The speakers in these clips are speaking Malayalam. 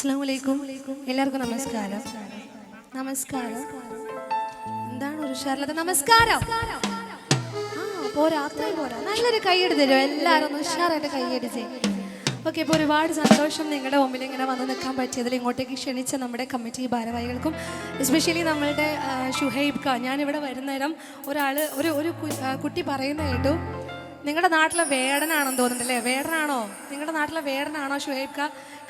അസ്സാം വലൈക്കും എല്ലാവർക്കും നമസ്കാരം. നമസ്കാരം. എന്താണ് ഉഷാറിലത് നമസ്കാരം? പോരാ അത്രയും പോരാ. നല്ലൊരു കൈയ്യടി തരുമോ എല്ലാവരും ഉഷാറായിട്ട് കൈയ്യടിച്ചേ ഓക്കെ ഇപ്പോൾ ഒരുപാട് സന്തോഷം നിങ്ങളുടെ മുമ്പിൽ ഇങ്ങനെ വന്ന് നിൽക്കാൻ പറ്റിയതിൽ ഇങ്ങോട്ടേക്ക് ക്ഷണിച്ച നമ്മുടെ കമ്മിറ്റി ഭാരവാഹികൾക്കും എസ്പെഷ്യലി നമ്മളുടെ ഷുഹൈബ് ഖാൻ. ഞാനിവിടെ വരുന്നേരം ഒരാൾ ഒരു ഒരു കുട്ടി പറയുന്ന കേട്ടു. നിങ്ങളുടെ നാട്ടിലെ വേടനാണെന്ന് തോന്നുന്നുണ്ടല്ലേ വേടനാണോ? നിങ്ങളുടെ നാട്ടിലെ വേടനാണോ ഷുഹൈബ്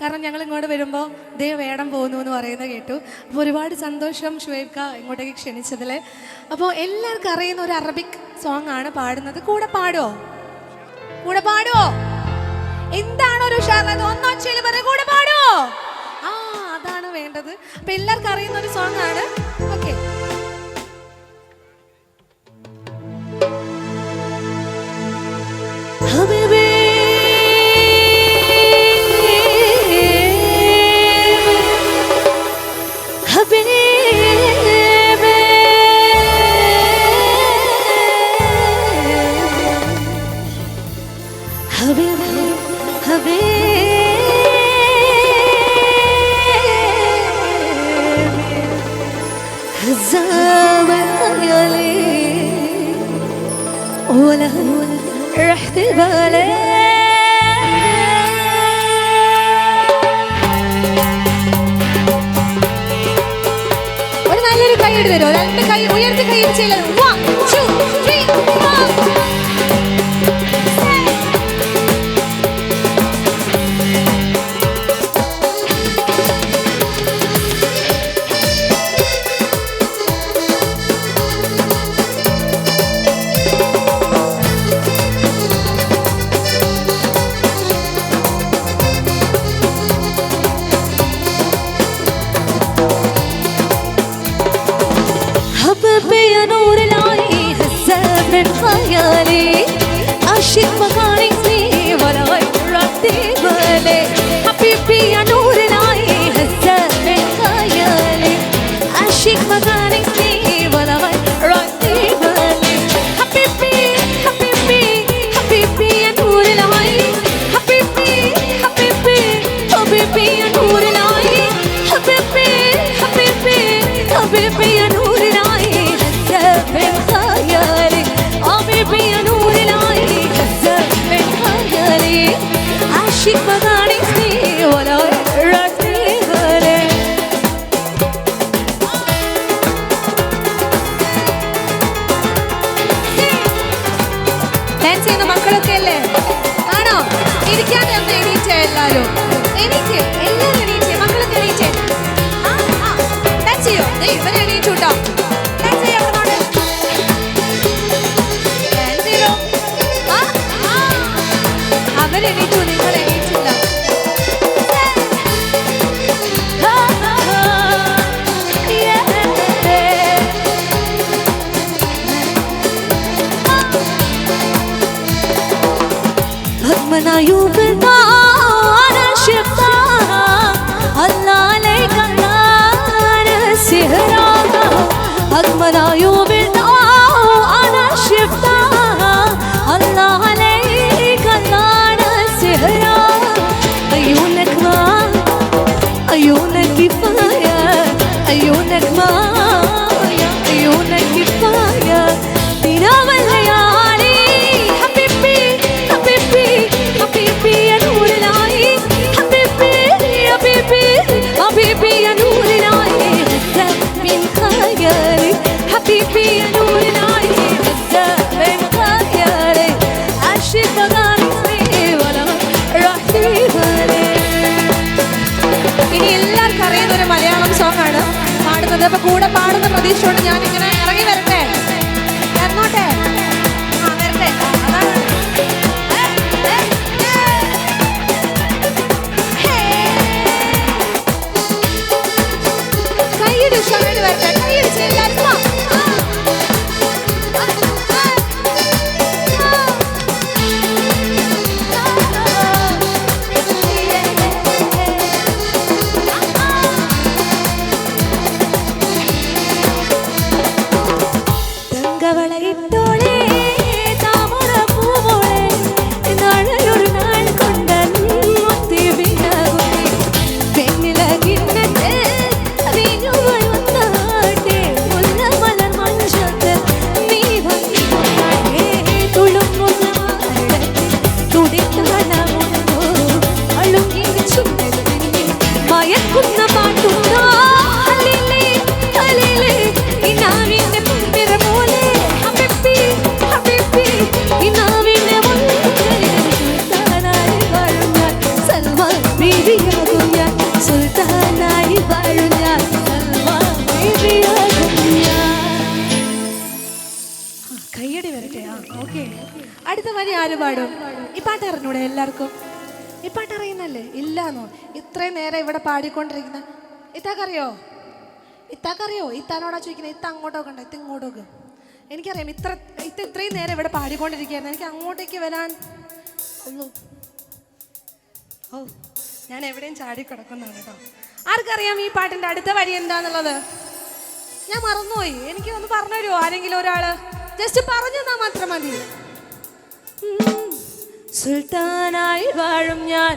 കാരണം ഞങ്ങൾ ഇങ്ങോട്ട് വരുമ്പോൾ ദേ വേടം പോകുന്നു എന്ന് പറയുന്നത് കേട്ടു. അപ്പോൾ ഒരുപാട് സന്തോഷം ഷുഹൈബ് ഖാ ഇങ്ങോട്ടേക്ക് ക്ഷണിച്ചതിൽ അപ്പോൾ എല്ലാവർക്കും അറിയുന്ന ഒരു അറബിക് സോങ് ആണ് പാടുന്നത്. കൂടെ പാടുമോ കൂടെ പാടുവോ? എന്താണ് ഒരു പറ കൂടെ പാടുവോ? ആ അതാണ് വേണ്ടത്. അപ്പൊ എല്ലാവർക്കും അറിയുന്ന ഒരു സോങ് ആണ്. ഓക്കെ رحت بالي ഒരു നല്ലൊരു കൈ എടുത്ത് തരുമോ രണ്ട് കൈ ഉയർത്തി കൈ ചെയ്യല One, two, three, four. مكانك فيه ولا غيرت بالي حبيبي يا نور العين هزة من خيالي. مكانك فيه ولا غيرت بالي حبيبي حبيبي حبيبي يا نور العين. حبيبي حبيبي حبيبي يا نور العين. حبيبي حبيبي حبيبي ഇരിക്കാതെ ഒന്ന് എണീറ്റേ എല്ലാരും. എണീറ്റ്? എല്ലാരും എണീറ്റേ? മക്കളൊക്കെ എണീറ്റേ ചെയ്യോ ഇവരെ ആ. അവരെണീറ്റു you. പ്രതീക്ഷയോട് ഞാൻ പാടും? ഈ പാട്ട് അറിഞ്ഞൂടെ എല്ലാവർക്കും. ഈ പാട്ട് അറിയുന്നല്ലേ? ഇല്ലാന്നോ. ഇത്രയും നേരം ഇവിടെ പാടിക്കൊണ്ടിരിക്കുന്ന. ഇത്താക്കറിയോ? ഇത്താക്കറിയോ? ഇത്താനോടാ ചോദിക്കുന്നത് ഇത്ത അങ്ങോട്ടൊക്കെ കണ്ട ഇത്ത ഇങ്ങോട്ടൊക്കെ. എനിക്കറിയാം. ഇത്ര ഇത്ത ഇത്രയും നേരം ഇവിടെ പാടിക്കൊണ്ടിരിക്കുകയായിരുന്നു എനിക്ക് അങ്ങോട്ടേക്ക് വരാൻ ഉള്ളൂ. ഓ ഞാൻ എവിടെയും ചാടി കിടക്കുന്നതാണ് കേട്ടോ. ആർക്കറിയാം ഈ പാട്ടിന്റെ അടുത്ത വരി എന്താന്നുള്ളത്? ഞാൻ മറന്നുപോയി. എനിക്ക് ഒന്ന് പറഞ്ഞു തരുമോ ആരെങ്കിലും ഒരാൾ? ജസ്റ്റ് പറഞ്ഞു തന്നാ മാത്രം മതി. സുൽത്താനായി വാഴും ഞാൻ.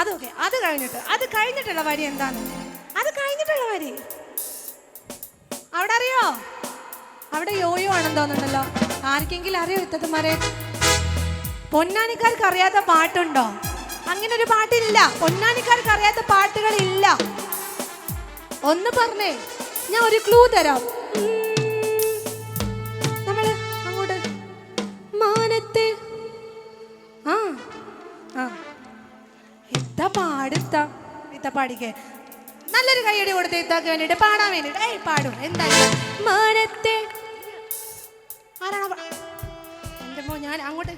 അതൊക്കെ അത് കഴിഞ്ഞിട്ട് അത് കഴിഞ്ഞിട്ടുള്ള വരി എന്താണ്? അത് കഴിഞ്ഞിട്ടുള്ള വരി. അവിടെ അറിയോ? അവിടെ യോയോ ആണെന്ന് തോന്നുന്നുണ്ടല്ലോ. ആർക്കെങ്കിലും അറിയോ ഇത്തത്തുമാരെ പൊന്നാനിക്കാർക്ക് അറിയാത്ത പാട്ടുണ്ടോ? അങ്ങനെ ഒരു പാട്ടില്ല. പൊന്നാനിക്കാർക്ക് അറിയാത്ത പാട്ടുകളില്ല. ഒന്ന് പറഞ്ഞേ ഞാൻ ഒരു ക്ലൂ തരാം. പാടുത്ത ഇത്ത പാടിക്കേ. നല്ലൊരു കൈയടി കൊടുത്ത് ഇത്താക്ക് വേണ്ടിട്ട് പാടാൻ വേണ്ടിട്ട് ഏയ് പാടും. എന്തായാലും. മാനത്തെ. ആരാണോ എന്റെ മോ ഞാൻ അങ്ങോട്ട്.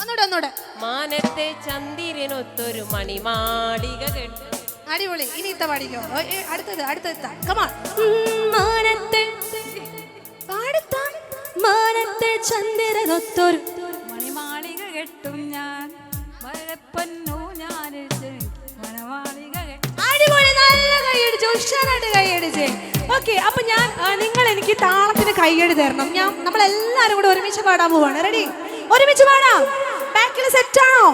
ഒന്നൂടെ ഒന്നൂടെ. മാനത്തെ ചന്ദിരനൊത്തൊരു മണിമാളിക കെട്ട്. അടിപൊളി. ഇനി ഇത്ത പാടിക്കോ. അടുത്തത് അടുത്തത് ഉം, മാനത്തെ. പാടുത്ത മാനത്തെ ചന്ദ്രനൊത്തൊരു ഞാൻ മഴപ്പൊന്നു ഞാൻ അടിപൊളി നല്ല കൈയടിച്ച് ഉഷാറായിട്ട് കൈയടിച്ചേ. ഓക്കെ അപ്പൊ ഞാൻ നിങ്ങൾ എനിക്ക് താളത്തിന് കൈയടി തരണം. ഞാൻ നമ്മൾ എല്ലാരും കൂടെ ഒരുമിച്ച് പാടാൻ പോവാണ്. റെഡി ഒരുമിച്ച് പാടാം. ബാക്കിൽ സെറ്റ് ആണോ?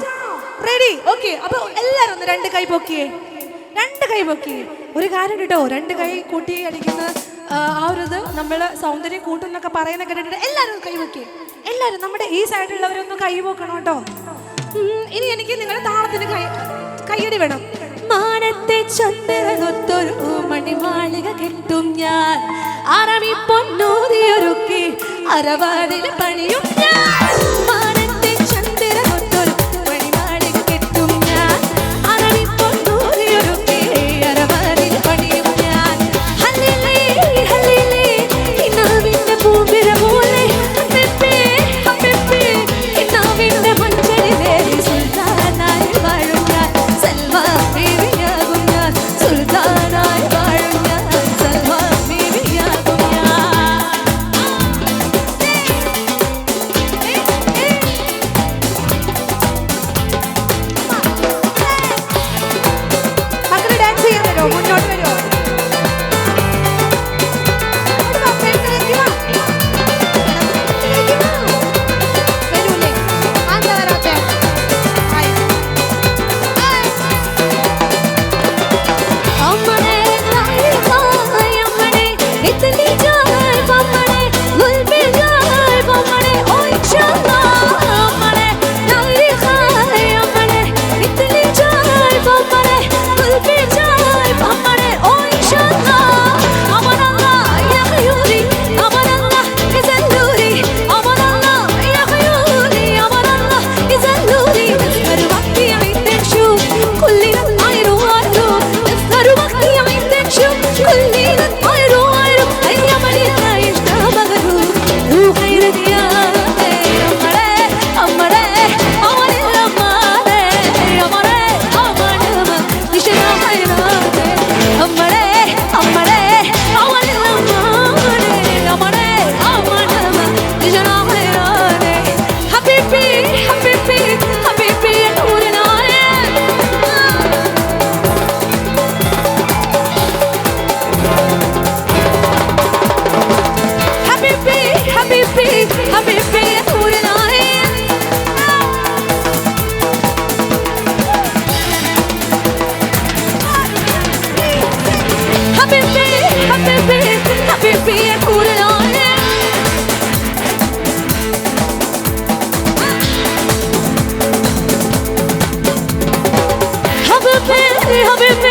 റെഡി ഓക്കെ അപ്പൊ എല്ലാരും രണ്ട് കൈ പൊക്കിയേ. രണ്ട് കൈ പൊക്കിയേ. ഒരു കാര്യം കേട്ടോ രണ്ട് കൈ കൂട്ടി അടിക്കുന്ന ആ, ആ ഒരു ഇത് നമ്മൾ സൗന്ദര്യം കൂട്ടുന്നൊക്കെ പറയുന്ന കേട്ടിട്ട് എല്ലാവരും കൈ പൊക്കിയേ. എല്ലാവരും നമ്മുടെ ഈ സൈഡിലുള്ളവരൊന്ന് കൈ പോക്കണം കേട്ടോ. ഇനി എനിക്ക് നിങ്ങളുടെ താളത്തിന് കൈ കൈയടി വേണം. മാനത്തെ ചന്ദ്രനൊത്തൊരു മണിമാളിക കെട്ടും ഞാൻ. അറവി പൊന്നൂതിയൊരുക്കി അരവാതിൽ പണിയും ഞാൻ. হবে